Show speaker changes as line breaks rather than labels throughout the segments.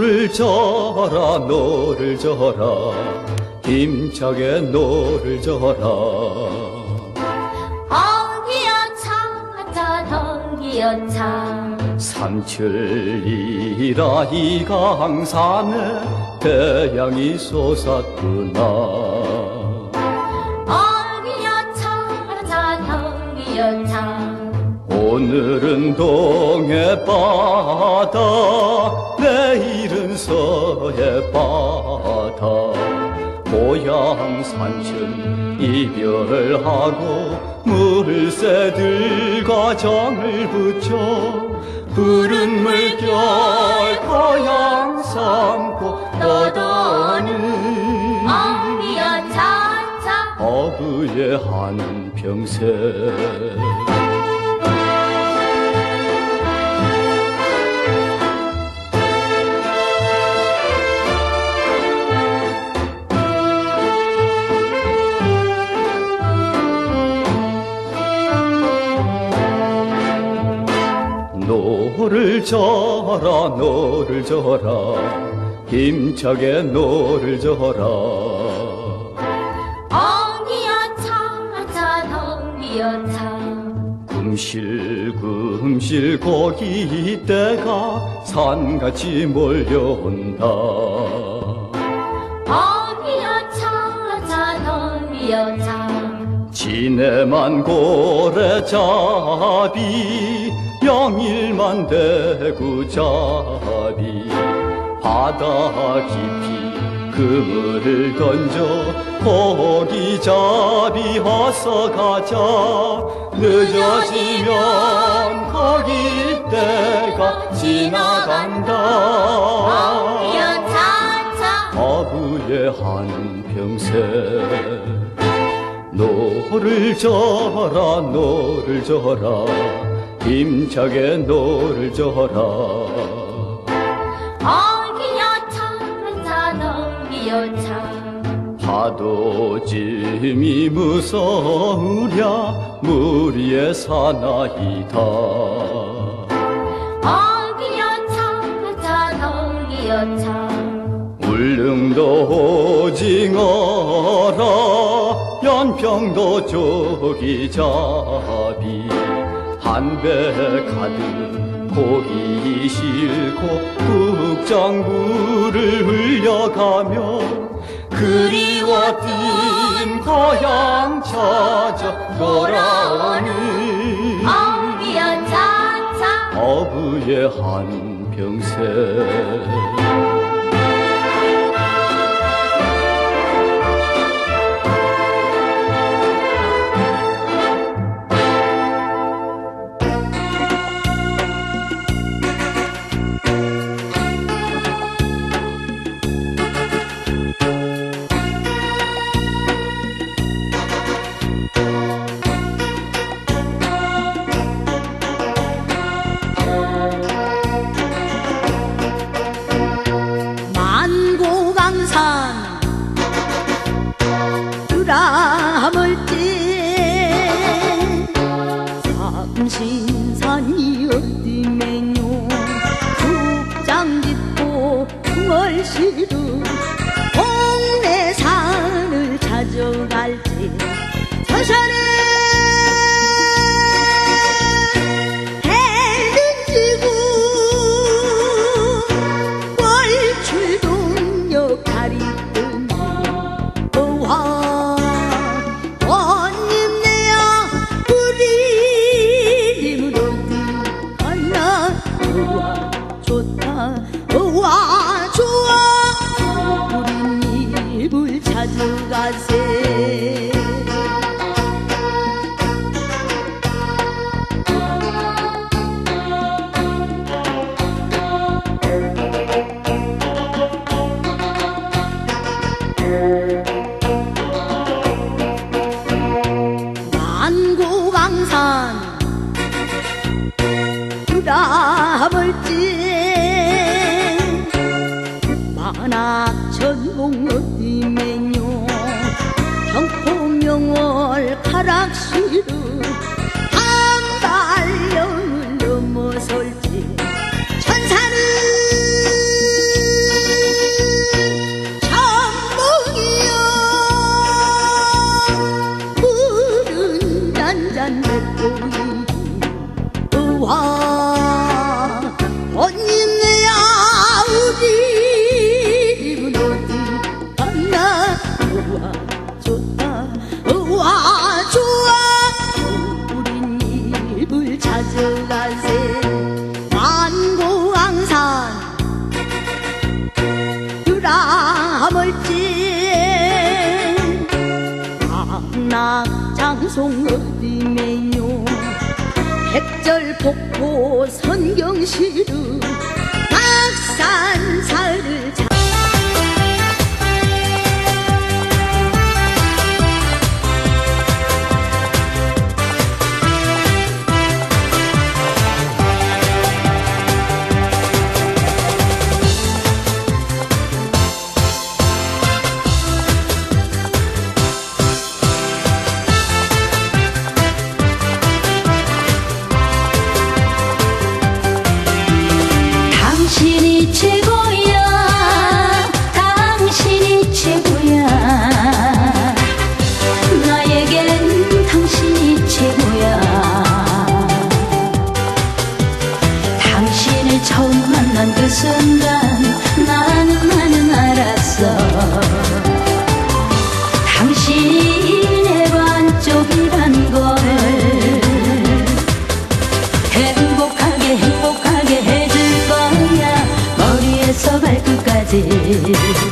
너를 져라 너를 져라 힘차게 너를 져라
어기여 찾아 덩기여 참
삼칠이라 이 강산에 태양이 솟았구나.
어기여 찾아 덩기여 참
오늘은 동해 바다 내일은 서해 바다. 고향 산천 이별하고 물새들과 정을 붙여 푸른 물결 고향 삼고 떠도는 어부의 한평생 너를 져라 너를 져라. 힘차게 너를 져라.
어기여 찾아 덩기여 참
금실금실 고기대가 산같이 몰려온다.
어기여 찾아 덩기여 참
지네만 고래잡이 영일만 대구잡이 바다 깊이 그물을 던져 고기잡이 어서 가자. 늦어지면 고기대가 지나간다.
어기여 찾아
아부의 한평생 너를 져라 너를 져라 힘차게 너를 져라.
어기여 찾아 덩기여 참
파도짐이 무서우랴 무리의 사나이다.
어기여 찾아 덩기여 참
울릉도 오징어라 연평도 조기잡이 가득 고기 싣고 북장구를 흘려가며 그리웠던 고향 찾아 돌아오는 어부의 한평생
amor. 만악천공 어디 매뇨. 경포 명월 가락시루 폭포 선경시루 박산사를
당신의 반쪽이란 걸 행복하게 행복하게 해줄 거야. 머리에서 발끝까지.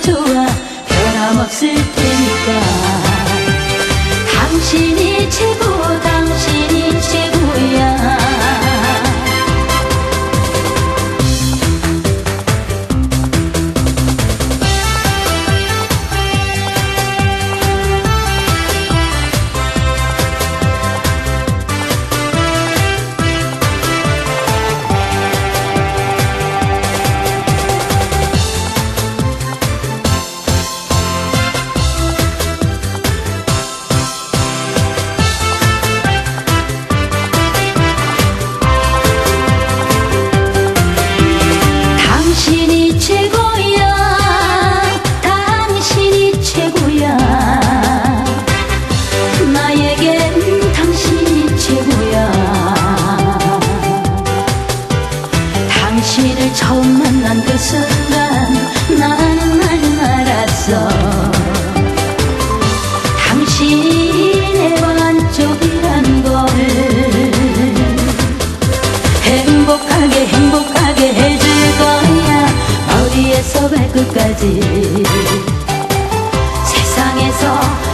좋아. 변함없을 테니까. 당신이 최고. 발끝까지. 세상에서